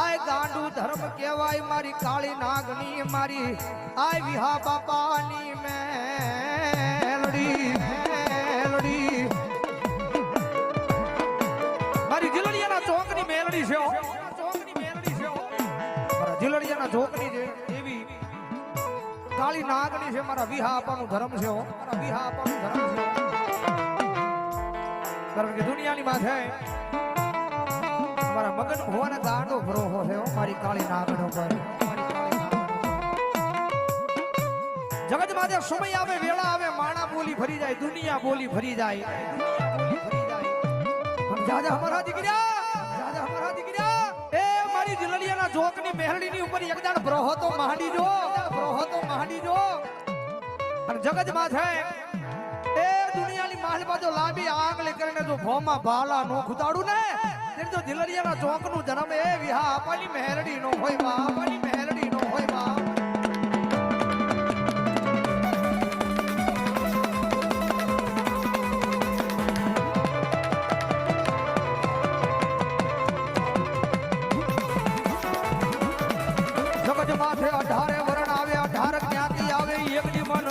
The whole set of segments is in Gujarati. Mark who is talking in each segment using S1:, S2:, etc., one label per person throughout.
S1: ગાંડુ ધર્મ કહેવાય મારી કાળી નાગની, મારી આય વિહા બાપાની મેલડી મેલડી. મારી જીલડિયાના ચોકની મેલડી છે જીલડિયાના ચોકની છે એવી કાળી નાગની છે, મારા વિહા આપવાનું ધર્મ છે. મારા વિહા આપવાનું ધર્મ છે. કારણ કે દુનિયાની માં છે અમારા મગન હોવાને ગાંડો ભરોહો છે હો, મારી કાળી નાગડો પર મારી. જગત માથે સમય આવે વેળા આવે માણા બોલી ભરી જાય દુનિયા બોલી ભરી જાય. જાજા અમારા દીકરા દાદા અમારા દીકરા. એ મારી દિલડિયાના જોકની મેહરડીની ઉપર એકદાણ બ્રહો તો માંડી જો બ્રહો તો માંડી જો. અને જગતમાં છે એ દુનિયાની માલ બાજુ લાંબી આંગળી કરીને જો ભોમાં ભાલા નો ખુદાડું ને તો દિલડિયાના ચોકનું જન્મ એ વિહા. આપવાની મહેરડી નો હોય બા આપવાની મેહરડી નો હોય બા. માથે અઢારે વરણ આવે, અઢાર ક્યાંથી આવે, એકની મન.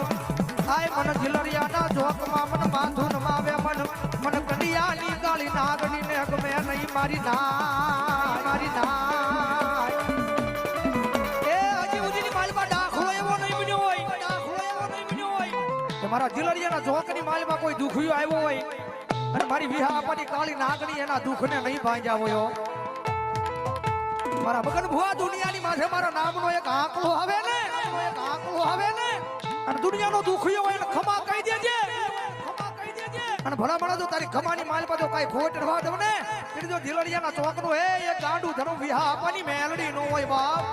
S1: આય મન ઝીલરિયાના જોકમાં મન બાંધુન માવે મન મન કડિયાની કાળી નાગની ને ગમે મારી ના મારી ના એ હજી ઉજીની માલમાં દાખલો એવો નહીં બન્યો હોય દાખલો એવો નહીં બન્યો હોય તમારા મારા જોકની માલમાં કોઈ દુખિયો આવ્યો હોય? અને મારી વિહા આપવાની કાળી નાગણી એના દુઃખને નહીં ભાંજ્યા હોય મારા મગન ભુવા દુનિયાની માથે મારા નામનો એક આંકડો આવે ને? એક આંકડો આવે ને? અને દુનિયાનો દુખ્યો હોય એને ખમા કહી દેજે. અને ભલા ભલા જો તારી ખમાની માલ પાછો કાંઈ ખોટ રવા દઉં ને, એટલે જો દિલડિયાના ચોકનો, એ એક ગાંડું ધરું વિહા આપવાની મેલડી નો હોય બાપ.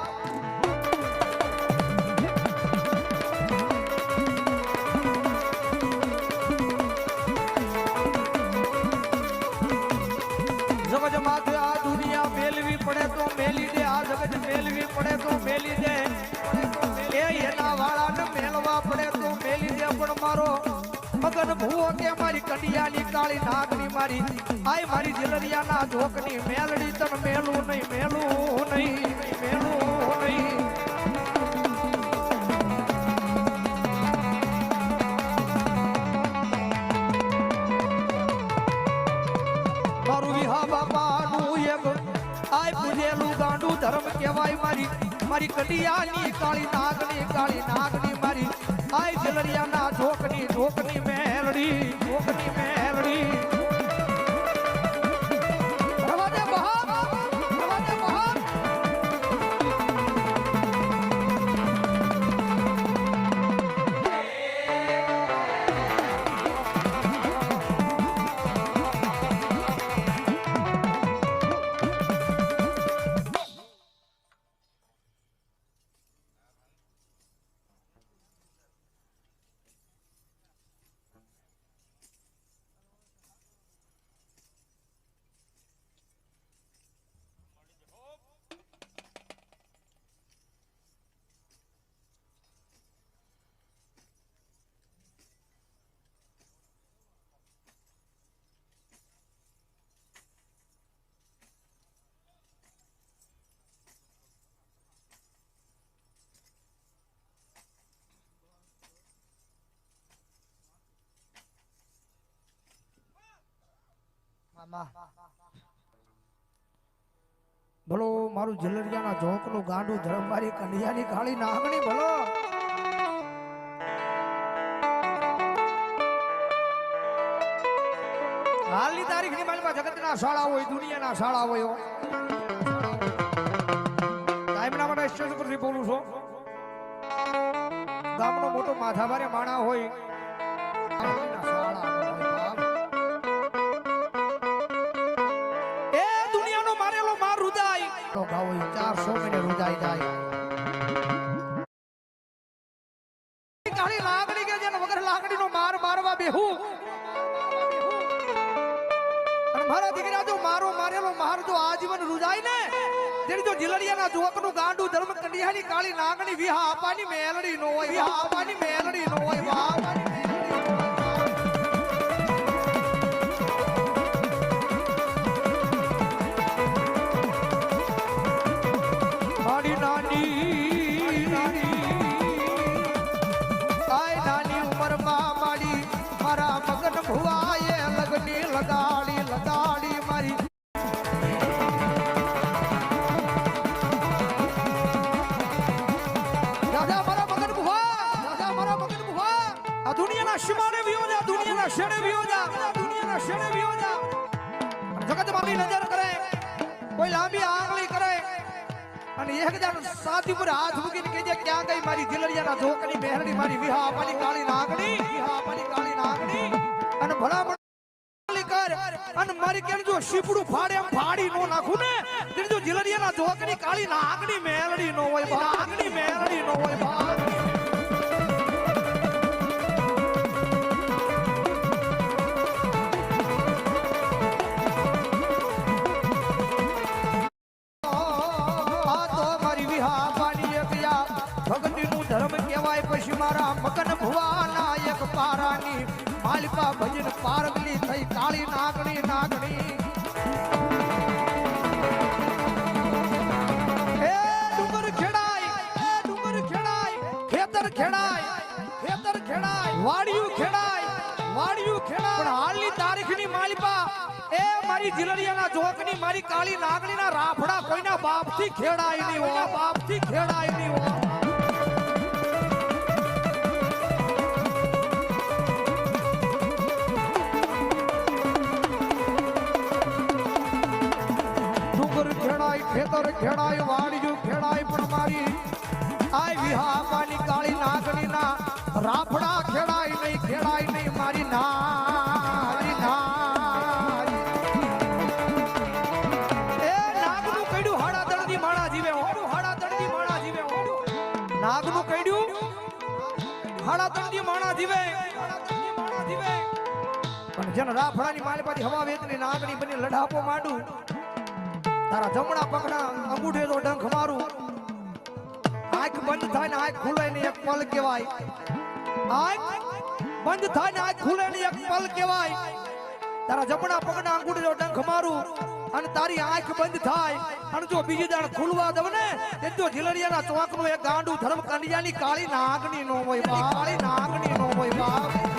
S1: મગન ભૂવો કે મારી કડિયાની કાળી નાગની મારી. આય મારી દિલરિયાના ઢોકની મેલડી, તન મેલું નહીં મેલું નહીં મેલું નહીં. મારું વિહા બાપાનું એક, આય પૂજેલું ગાંડું ધર્મ કહેવાય મારી. મારી કડિયાની કાળી નાગની કાળી નાગની મારી. આય જલરિયાના ઢોકની ઢોકની ભલો, મારું જલરિયાના જોકનું ગાંડું ધરમ મારી કન્યાની કાળી નાગણી ભલો. હાલની તારીખની માલમાં જગતના શાળા હોય, દુનિયાના શાળા હોય હો. માટે સ્ટેશન પરથી બોલું છું. ગામનો મોટો માથાભારે માણા હોય રુદાય ગાવો ચારસો મહિને રુદાઈ જાય. કાળી દીકરા જો મારો મારેલો માર આજીવન રુજાય ને જો જીલડિયાના જોકનું ગાંડું ધર્મ કંડિયાની કાળી નાગણી વિહા આપવાની મેલડી નો હોય, વિહા આપવાની મેલડી નો હોય, વાહ મારી નજર કરે, કોઈ લાંબી આંગળી કરે. અને એક જાણ સાથી પર હાથ મૂકીને કહેજે, ક્યાં ગઈ મારી દિલરિયાના જોકની મહેરડી મારી વિહા આપવાની કાળી નાગણી વિહા આપવાની કાળી નાગણી અને ભલામણ ફાડે નો નાખું ને, તેની જો દિલરિયાના જોકની કાળી નાગણી મેલડી નો હોય નાગણી મેલડી નો હોય પારાની માલિકા ભજન પારગલી થઈ કાળી નાગણી નાગણી. વાડિયું ખેડાય વાડિયું ખેડાય. પણ તારીખની માલિકા, એ મારી જિલરિયાના જોકની મારી કાળી નાગણીના રાફડા કોઈના બાપથી ખેડાય નહીં હો, બાપથી ખેડાય નહીં ખેતર ખેડાય, વાડિયું ખેડાય પણ મારી આય વિહાવાની કાળી નાગણીના રાફડા ખેડાય નહીં ખેડાય નહીં મારી નારી નારી. એ નાગનું કઈડું હાડા જીવે હો. હાડા દળની માણા જીવે હો. નાગનું કઈડું હાડા દળની માણા જીવે. હાડા પણ જેને રાફડાની માલપાથી હવા વેતની નાગણી બની લડાપો માંડું. તારા જમણા પગના અંગૂઠે તો ડંખ મારું. આંખ બંધ થાય ને આંખ ખુલે ને એક પલ કહેવાય. આંખ બંધ થાય ને આંખ ખુલે ને એક પલ કહેવાય. તારા જમણા પગના અંગૂઠે તો ડંખ મારું અને તારી આંખ બંધ થાય. અને જો બીજી દાણ ખુલવા દઉં ને, તે તો ચોકનું એક ગાંડું ધર્મ કંડિયાની કાળી નાગણી નો હોય કાળી નાગણી નો હોય બાપ.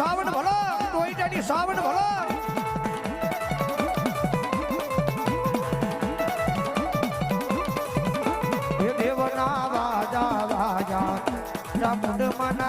S1: સાવણ ભલો ટોઈટાની સાવન ભલો. દેવના વાજા વાજા રામ મન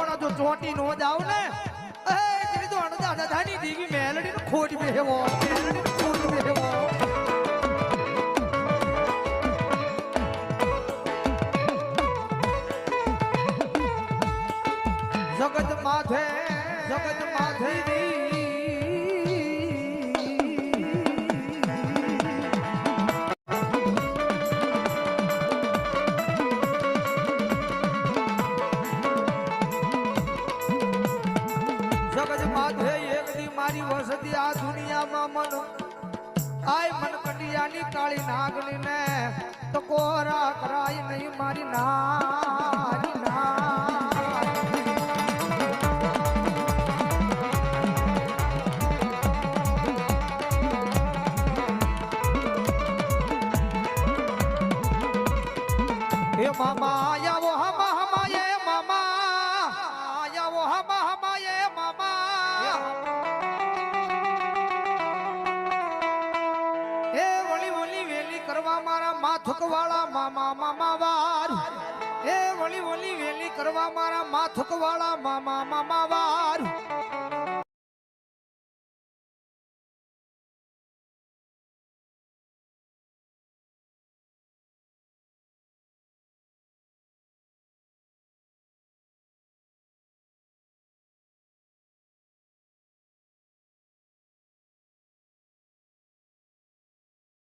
S1: કરીને જો ચોટી નો જાવ ને એ તેની તો અણદા દાદાની દીવી મેલડી નો ખોટ બેહવો મેલડી કરાય નહીં મારી નારી મારા માથક વાળા મામા મામા વાર. એ વળી વળી વેલી કરવા મારા માથુકવાળા મામા મામા વાર.